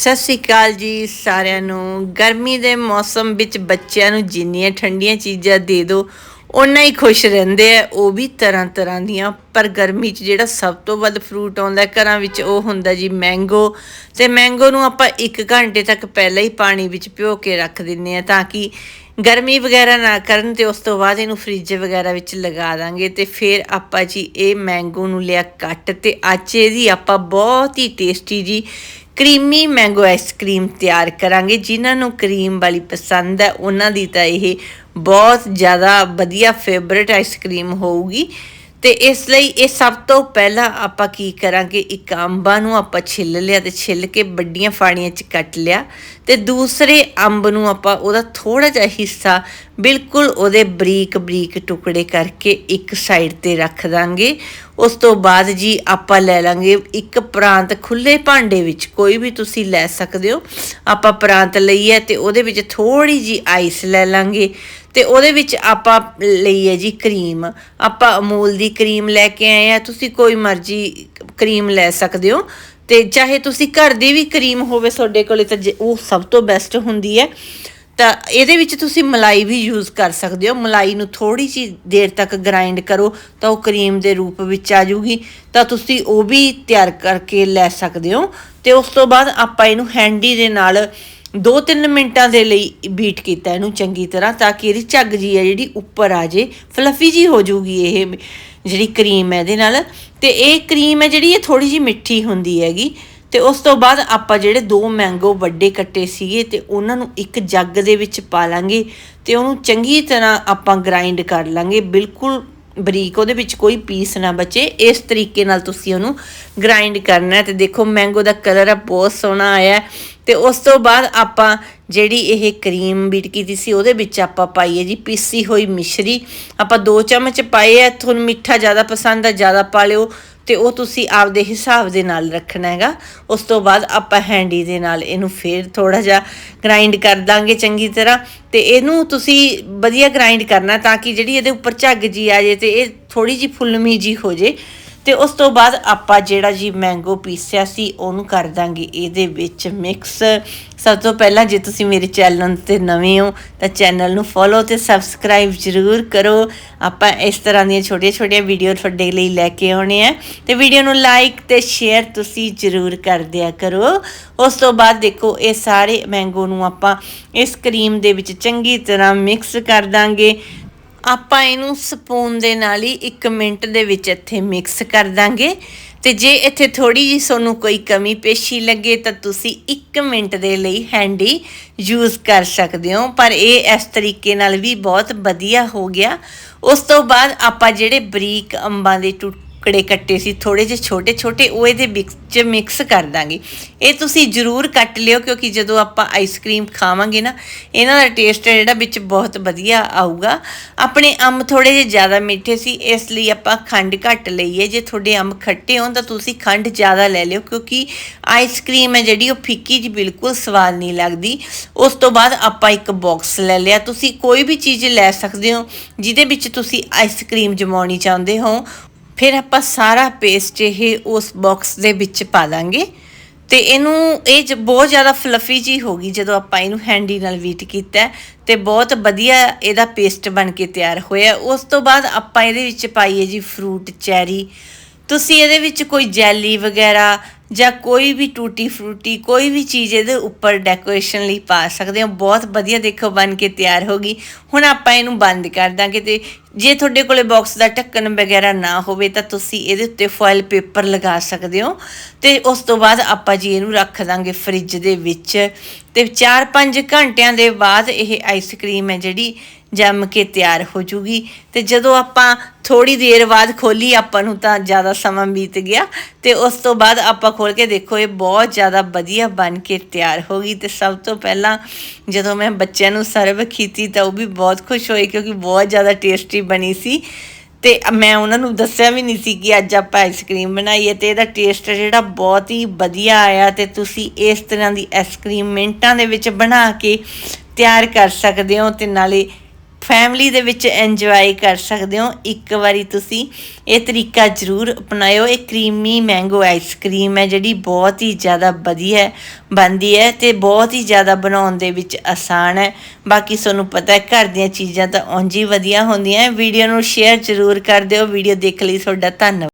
ਸਤਿ ਸ਼੍ਰੀ ਅਕਾਲ ਜੀ ਸਾਰਿਆਂ ਨੂੰ। ਗਰਮੀ ਦੇ ਮੌਸਮ ਵਿੱਚ ਬੱਚਿਆਂ ਨੂੰ ਜਿੰਨੀਆਂ ਠੰਡੀਆਂ ਚੀਜ਼ਾਂ ਦੇ ਦਿਓ ਓਨਾ ਹੀ ਖੁਸ਼ ਰਹਿੰਦੇ ਆ। ਉਹ ਵੀ ਤਰ੍ਹਾਂ ਤਰ੍ਹਾਂ ਦੀਆਂ। ਪਰ ਗਰਮੀ 'ਚ ਜਿਹੜਾ ਸਭ ਤੋਂ ਵੱਧ ਫਰੂਟ ਆਉਂਦਾ ਘਰਾਂ ਵਿੱਚ, ਉਹ ਹੁੰਦਾ ਜੀ ਮੈਂਗੋ ਤੇ ਮੈਂਗੋ ਨੂੰ ਆਪਾਂ 1 ਘੰਟੇ ਤੱਕ ਪਹਿਲਾਂ ਹੀ ਪਾਣੀ ਵਿੱਚ ਭਿਓ ਕੇ ਰੱਖ ਦਿੰਨੇ ਆ ਤਾਂ ਕਿ ਗਰਮੀ ਵਗੈਰਾ ਨਾ ਕਰਨ ਤੇ ਉਸ ਤੋਂ ਬਾਅਦ ਇਹਨੂੰ ਫ੍ਰਿਜ ਵਗੈਰਾ ਵਿੱਚ ਲਗਾ ਦਾਂਗੇ। ਤੇ ਫਿਰ ਆਪਾਂ ਜੀ ਇਹ ਮੈਂਗੋ ਨੂੰ ਲਿਆ ਕੱਟ ਤੇ ਅੱਜ ਇਹਦੀ ਆਪਾਂ ਬਹੁਤ ਹੀ ਟੇਸਟੀ ਜੀ ਕਰੀਮੀ ਮੈਂਗੋ ਆਈਸਕ੍ਰੀਮ ਤਿਆਰ ਕਰਾਂਗੇ। ਜਿਨ੍ਹਾਂ ਨੂੰ ਕਰੀਮ ਵਾਲੀ ਪਸੰਦ ਹੈ, ਉਹਨਾਂ ਦੀ ਤਾਂ ਇਹ ਬਹੁਤ ਜ਼ਿਆਦਾ ਵਧੀਆ ਫੇਵਰਿਟ ਆਈਸਕ੍ਰੀਮ ਹੋਊਗੀ। ਤੇ ਇਸ ਲਈ ਇਹ ਸਭ ਤੋਂ ਪਹਿਲਾਂ ਆਪਾਂ ਕੀ ਕਰਾਂਗੇ? ਇੱਕ ਅੰਬਾਂ ਨੂੰ ਆਪਾਂ ਛਿੱਲ ਲਿਆ ਤੇ ਛਿੱਲ ਕੇ ਵੱਡੀਆਂ ਫਾੜੀਆਂ 'ਚ ਕੱਟ ਲਿਆ ਤੇ ਦੂਸਰੇ ਅੰਬ ਨੂੰ ਆਪਾਂ ਉਹਦਾ ਥੋੜਾ ਜਿਹਾ ਹਿੱਸਾ ਬਿਲਕੁਲ ਉਹਦੇ ਬਰੀਕ ਬਰੀਕ ਟੁਕੜੇ ਕਰਕੇ ਇੱਕ ਸਾਈਡ ਤੇ ਰੱਖ ਦਾਂਗੇ। ਉਸ ਤੋਂ ਬਾਅਦ ਜੀ ਆਪਾਂ ਲੈ ਲਾਂਗੇ ਇੱਕ ਪ੍ਰਾਂਤ ਖੁੱਲੇ ਭਾਂਡੇ ਵਿੱਚ। ਕੋਈ ਵੀ ਤੁਸੀਂ ਲੈ ਸਕਦੇ ਹੋ। ਆਪਾਂ ਪ੍ਰਾਂਤ ਲਈ ਹੈ ਤੇ ਉਹਦੇ ਵਿੱਚ ਥੋੜੀ ਜੀ ਆਈਸ ਲੈ ਲਾਂਗੇ। ਤੇ ਉਹਦੇ ਵਿੱਚ ਆਪਾਂ ਲਈ ਹੈ ਜੀ ਕਰੀਮ। ਆਪਾਂ ਅਮੂਲ ਦੀ ਕਰੀਮ ਲੈ ਕੇ ਆਏ ਆ। ਤੁਸੀਂ ਕੋਈ ਮਰਜ਼ੀ ਕਰੀਮ ਲੈ ਸਕਦੇ ਹੋ। ਤੇ ਚਾਹੇ ਤੁਸੀਂ ਘਰ ਦੀ ਵੀ ਕਰੀਮ ਹੋਵੇ, ਤੁਹਾਡੇ ਕੋਲੇ ਤਾਂ ਜੇ- ਉਹ ਸਭ ਤੋਂ ਬੈਸਟ ਹੁੰਦੀ ਹੈ। ਤਾਂ ਇਹਦੇ ਵਿੱਚ ਤੁਸੀਂ ਮਲਾਈ ਵੀ ਯੂਜ਼ ਕਰ ਸਕਦੇ ਹੋ। ਮਲਾਈ ਨੂੰ ਥੋੜੀ ਜਿਹੀ ਦੇਰ ਤੱਕ ਗ੍ਰਾਈਂਡ ਕਰੋ ਤਾਂ ਉਹ ਕਰੀਮ ਦੇ ਰੂਪ ਵਿੱਚ ਆ ਜੂਗੀ ਤਾਂ ਤੁਸੀਂ ਉਹ ਵੀ ਤਿਆਰ ਕਰਕੇ ਲੈ ਸਕਦੇ ਹੋ। ਤੇ ਉਸ ਤੋਂ ਬਾਅਦ ਆਪਾਂ ਇਹਨੂੰ ਹੈਂਡੀ ਦੇ ਨਾਲ 2-3 ਮਿੰਟਾਂ ਦੇ ਲਈ ਬੀਟ ਕੀਤਾ ਇਹਨੂੰ ਚੰਗੀ ਤਰ੍ਹਾਂ ਤਾਂ ਕਿ ਇਹਦੀ ਝੱਗ ਜੀ ਹੈ ਜਿਹੜੀ ਉੱਪਰ ਆ ਜੇ, ਫਲਫੀ ਜੀ ਹੋ ਜਾਊਗੀ ਇਹ ਜਿਹੜੀ ਕਰੀਮ ਹੈ ਇਹਦੇ ਨਾਲ। ਤੇ ਇਹ ਕਰੀਮ ਹੈ ਜਿਹੜੀ ਇਹ ਥੋੜੀ ਜੀ ਮਿੱਠੀ ਹੁੰਦੀ ਹੈਗੀ। ਤੇ ਉਸ ਤੋਂ ਬਾਅਦ ਆਪਾਂ ਜਿਹੜੇ ਦੋ ਮੈਂਗੋ ਵੱਡੇ ਕੱਟੇ ਸੀਗੇ ਤੇ ਉਹਨਾਂ ਨੂੰ ਇੱਕ ਜੱਗ ਦੇ ਵਿੱਚ ਪਾ ਲਾਂਗੇ ਤੇ ਉਹਨੂੰ ਚੰਗੀ ਤਰ੍ਹਾਂ ਆਪਾਂ ਗ੍ਰਾਈਂਡ ਕਰ ਲਾਂਗੇ। ਬਿਲਕੁਲ ਬਰੀਕ, ਉਹਦੇ ਵਿੱਚ ਕੋਈ ਪੀਸ ਨਾ ਬਚੇ। ਇਸ ਤਰੀਕੇ ਨਾਲ ਤੁਸੀਂ ਉਹਨੂੰ ਗ੍ਰਾਈਂਡ ਕਰਨਾ ਹੈ। ਤੇ ਦੇਖੋ ਮੈਂਗੋ ਦਾ ਕਲਰ ਆ, ਬਹੁਤ ਸੋਹਣਾ ਆਇਆ ਹੈ। ਤੇ ਉਸ ਤੋਂ ਬਾਅਦ ਆਪਾਂ ਜਿਹੜੀ ਇਹ ਕਰੀਮ ਬੀਟ ਕੀਤੀ ਸੀ, ਉਹਦੇ ਵਿੱਚ ਆਪਾਂ ਪਾਈਏ ਜੀ ਪੀਸੀ ਹੋਈ ਮਿਸ਼ਰੀ। ਆਪਾਂ 2 ਚਮਚ ਪਾਏ ਆ ਤੁਹਾਨੂੰ ਮਿੱਠਾ ਜ਼ਿਆਦਾ ਪਸੰਦ ਆ, ਜ਼ਿਆਦਾ ਪਾ ਲਿਓ। ਤੇ ਉਹ ਤੁਸੀਂ ਆਪਦੇ ਹਿਸਾਬ ਦੇ ਨਾਲ ਰੱਖਣਾ ਹੈਗਾ। ਉਸ ਤੋਂ ਬਾਅਦ ਆਪਾਂ ਹੈਂਡੀ ਦੇ ਨਾਲ ਇਹਨੂੰ ਫੇਰ ਥੋੜਾ ਜਿਹਾ ਗ੍ਰਾਈਂਡ ਕਰ ਦਾਂਗੇ ਚੰਗੀ ਤਰ੍ਹਾਂ। ਤੇ ਇਹਨੂੰ ਤੁਸੀਂ ਵਧੀਆ ਗ੍ਰਾਈਂਡ ਕਰਨਾ ਤਾਂ ਕਿ ਜਿਹੜੀ ਇਹਦੇ ਉੱਪਰ ਝੱਗ ਜੀ ਆ ਜੇ ਤੇ ਇਹ ਥੋੜੀ ਜੀ ਫੁੱਲਮੀ ਜੀ ਹੋ ਜੇ। ਤੇ ਉਸ ਤੋਂ ਬਾਅਦ ਆਪਾਂ ਜਿਹੜਾ ਜੀ ਮੈਂਗੋ ਪੀਸਿਆ ਸੀ, ਉਹਨੂੰ ਕਰ ਦਾਂਗੇ ਇਹਦੇ ਵਿੱਚ ਮਿਕਸ ਸਭ ਤੋਂ ਪਹਿਲਾਂ ਜੇ ਤੁਸੀਂ ਮੇਰੇ ਚੈਨਲ ਤੇ ਨਵੇਂ ਹੋ, ਤਾਂ ਚੈਨਲ ਨੂੰ ਫੋਲੋ ਤੇ ਸਬਸਕ੍ਰਾਈਬ ਜ਼ਰੂਰ ਕਰੋ। ਆਪਾਂ ਇਸ ਤਰ੍ਹਾਂ ਦੀਆਂ ਛੋਟੀਆਂ-ਛੋਟੀਆਂ ਵੀਡੀਓ ਤੁਹਾਡੇ ਲਈ ਲੈ ਕੇ ਆਉਣੇ ਆ। ਤੇ ਵੀਡੀਓ ਨੂੰ ਲਾਈਕ ਤੇ ਸ਼ੇਅਰ ਤੁਸੀਂ ਜ਼ਰੂਰ ਕਰ ਦਿਆ ਕਰੋ। ਉਸ ਤੋਂ ਬਾਅਦ ਦੇਖੋ, ਇਹ ਸਾਰੇ ਮੈਂਗੋ ਨੂੰ ਆਪਾਂ ਇਸ ਕਰੀਮ ਦੇ ਵਿੱਚ ਚੰਗੀ ਤਰ੍ਹਾਂ ਮਿਕਸ ਕਰ ਦਾਂਗੇ। ਆਪਾਂ ਇਹਨੂੰ ਸਪੂਨ ਦੇ ਨਾਲ ਹੀ 1 ਮਿੰਟ ਦੇ ਵਿੱਚ ਇੱਥੇ ਮਿਕਸ ਕਰ ਦਾਂਗੇ। ਤੇ ਜੇ ਇੱਥੇ ਥੋੜੀ ਜੀ ਤੁਹਾਨੂੰ ਕੋਈ ਕਮੀ ਪੇਸ਼ੀ ਲੱਗੇ ਤਾਂ ਤੁਸੀਂ 1 ਮਿੰਟ ਦੇ ਲਈ ਹੈਂਡੀ ਯੂਜ਼ ਕਰ ਸਕਦੇ ਹੋ। ਪਰ ਇਹ ਇਸ ਤਰੀਕੇ ਨਾਲ ਵੀ ਬਹੁਤ ਵਧੀਆ ਹੋ ਗਿਆ। ਉਸ ਤੋਂ ਬਾਅਦ ਆਪਾਂ ਜਿਹੜੇ ਬਰੀਕ ਅੰਬਾਂ ਦੇ ਟੁੱਟ ਟੁਕੜੇ ਕੱਟੇ ਸੀ ਥੋੜੇ ਜਿਹੇ ਛੋਟੇ ਛੋਟੇ, ਉਹ ਇਹਦੇ ਵਿੱਚ ਮਿਕਸ ਕਰ ਦਾਂਗੇ। ਇਹ ਤੁਸੀਂ ਜ਼ਰੂਰ ਕੱਟ ਲਿਓ, ਕਿਉਂਕਿ ਜਦੋਂ ਆਪਾਂ ਆਈਸਕ੍ਰੀਮ ਖਾਵਾਂਗੇ ਨਾ, ਇਹਨਾਂ ਦਾ ਟੇਸਟ ਜਿਹੜਾ ਵਿੱਚ ਬਹੁਤ ਵਧੀਆ ਆਊਗਾ। ਆਪਣੇ ਅੰਬ ਥੋੜੇ ਜਿਹੇ ਜ਼ਿਆਦਾ ਮਿੱਠੇ ਸੀ, ਇਸ ਲਈ ਆਪਾਂ ਖੰਡ ਘੱਟ ਲਈ ਹੈ ਜੇ ਤੁਹਾਡੇ ਅੰਬ ਖੱਟੇ ਹੋਣ ਤਾਂ ਤੁਸੀਂ ਖੰਡ ਜ਼ਿਆਦਾ ਲੈ ਲਿਓ, ਕਿਉਂਕਿ ਆਈਸਕ੍ਰੀਮ ਹੈ ਜਿਹੜੀ ਉਹ ਫਿੱਕੀ ਜੀ ਬਿਲਕੁਲ ਸਵਾਦ ਨਹੀਂ ਲੱਗਦੀ। ਉਸ ਤੋਂ ਬਾਅਦ ਆਪਾਂ ਇੱਕ ਬਾਕਸ ਲੈ ਲਿਆ। ਤੁਸੀਂ ਕੋਈ ਵੀ ਚੀਜ਼ ਲੈ ਸਕਦੇ ਹੋ, ਜਿਹਦੇ ਵਿੱਚ ਤੁਸੀਂ ਆਈਸਕ੍ਰੀਮ ਜਮਾਉਣੀ ਚਾਹੁੰਦੇ ਹੋ। ਫਿਰ ਆਪਾਂ ਸਾਰਾ ਪੇਸਟ ਇਹ ਉਸ ਬਾਕਸ ਦੇ ਵਿੱਚ ਪਾ ਦਾਂਗੇ। ਤੇ ਇਹਨੂੰ, ਇਹ ਬਹੁਤ ਜ਼ਿਆਦਾ ਫਲਫੀ ਜੀ ਹੋ ਗਈ ਜਦੋਂ ਆਪਾਂ ਇਹਨੂੰ ਹੈਂਡੀ ਨਾਲ ਵੀਟ ਕੀਤਾ ਹੈ। ਤੇ ਬਹੁਤ ਵਧੀਆ ਇਹਦਾ ਪੇਸਟ ਬਣ ਕੇ ਤਿਆਰ ਹੋਇਆ। ਉਸ ਤੋਂ ਬਾਅਦ ਆਪਾਂ ਇਹਦੇ ਵਿੱਚ ਪਾਈਏ ਜੀ ਫਰੂਟ ਚੈਰੀ ਤੁਸੀਂ ਇਹਦੇ ਵਿੱਚ ਕੋਈ ਜੈਲੀ ਵਗੈਰਾ ਜਾਂ ਕੋਈ ਵੀ ਟੂਟੀ ਫਰੂਟੀ, ਕੋਈ ਵੀ ਚੀਜ਼ ਇਹਦੇ ਉੱਪਰ ਡੈਕੋਰੇਸ਼ਨ ਲਈ ਪਾ ਸਕਦੇ ਹੋ। ਬਹੁਤ ਵਧੀਆ ਦੇਖੋ, ਬਣ ਕੇ ਤਿਆਰ ਹੋ ਗਈ। ਹੁਣ ਆਪਾਂ ਇਹਨੂੰ ਬੰਦ ਕਰ ਦਾਂਗੇ ਤੇ ਜੇ ਤੁਹਾਡੇ ਕੋਲੇ ਬਾਕਸ ਦਾ ਢੱਕਣ ਵਗੈਰਾ ਨਾ ਹੋਵੇ ਤਾਂ ਤੁਸੀਂ ਇਹਦੇ ਉੱਤੇ ਫੋਇਲ ਪੇਪਰ ਲਗਾ ਸਕਦੇ ਹੋ। ਤੇ ਉਸ ਤੋਂ ਬਾਅਦ ਆਪਾਂ ਜੀ ਇਹਨੂੰ ਰੱਖ ਦਾਂਗੇ ਫ੍ਰਿਜ ਦੇ ਵਿੱਚ। ਤੇ 4-5 ਘੰਟਿਆਂ ਦੇ ਬਾਅਦ ਇਹ ਆਈਸਕ੍ਰੀਮ ਹੈ ਜਿਹੜੀ ਜੰਮ ਕੇ ਤਿਆਰ ਹੋ ਜੂਗੀ। ਤੇ ਜਦੋਂ ਆਪਾਂ ਥੋੜੀ ਦੇਰ ਬਾਅਦ ਖੋਲੀ, ਆਪਾਂ ਨੂੰ ਤਾਂ ਜ਼ਿਆਦਾ ਸਮਾਂ ਬੀਤ ਗਿਆ। ਤੇ ਉਸ ਤੋਂ ਬਾਅਦ ਆਪਾਂ ਖੋਲ ਕੇ ਦੇਖੋ, ਇਹ ਬਹੁਤ ਜ਼ਿਆਦਾ ਵਧੀਆ ਬਣ ਕੇ ਤਿਆਰ ਹੋ ਗਈ। ਤੇ ਸਭ ਤੋਂ ਪਹਿਲਾਂ ਜਦੋਂ ਮੈਂ ਬੱਚਿਆਂ ਨੂੰ ਸਰਵ ਕੀਤੀ, ਤਾਂ ਉਹ ਵੀ ਬਹੁਤ ਖੁਸ਼ ਹੋਏ ਕਿਉਂਕਿ ਬਹੁਤ ਜ਼ਿਆਦਾ ਟੇਸਟੀ ਬਣੀ ਸੀ। ਤੇ ਮੈਂ ਉਹਨਾਂ ਨੂੰ ਦੱਸਿਆ ਵੀ ਨਹੀਂ ਸੀ ਕਿ ਅੱਜ ਆਪਾਂ ਆਈਸਕ੍ਰੀਮ ਬਣਾਈਏ ਹੈ। ਤੇ ਇਹਦਾ ਟੇਸਟ ਜਿਹੜਾ ਬਹੁਤ ਹੀ ਵਧੀਆ ਆਇਆ ਤੇ ਤੁਸੀਂ ਇਸ ਤਰ੍ਹਾਂ ਦੀ ਆਈਸਕ੍ਰੀਮ ਮਿੰਟਾਂ ਦੇ ਵਿੱਚ ਬਣਾ ਕੇ ਤਿਆਰ ਕਰ ਸਕਦੇ ਹੋ ਤੇ ਨਾਲੇ ਫੈਮਿਲੀ ਦੇ ਵਿੱਚ ਇੰਜੋਏ ਕਰ ਸਕਦੇ ਹੋ। ਇੱਕ ਵਾਰੀ ਤੁਸੀਂ ਇਹ ਤਰੀਕਾ ਜ਼ਰੂਰ ਅਪਣਾਇਓ। ਇਹ ਕਰੀਮੀ ਮੈਂਗੋ ਆਈਸਕ੍ਰੀਮ ਹੈ, ਜਿਹੜੀ ਬਹੁਤ ਹੀ ਜ਼ਿਆਦਾ ਵਧੀਆ ਬਣਦੀ ਹੈ ਤੇ ਬਹੁਤ ਹੀ ਜ਼ਿਆਦਾ ਬਣਾਉਣ ਦੇ ਵਿੱਚ ਆਸਾਨ ਹੈ। ਬਾਕੀ ਤੁਹਾਨੂੰ ਪਤਾ ਹੈ, ਘਰ ਦੀਆਂ ਚੀਜ਼ਾਂ ਤਾਂ ਉਂਝ ਹੀ ਵਧੀਆ ਹੁੰਦੀਆਂ ਵੀਡੀਓ ਨੂੰ ਸ਼ੇਅਰ ਜ਼ਰੂਰ ਕਰ ਦਿਓ। ਵੀਡੀਓ ਦੇਖ ਲਈ ਤੁਹਾਡਾ ਧੰਨਵਾਦ।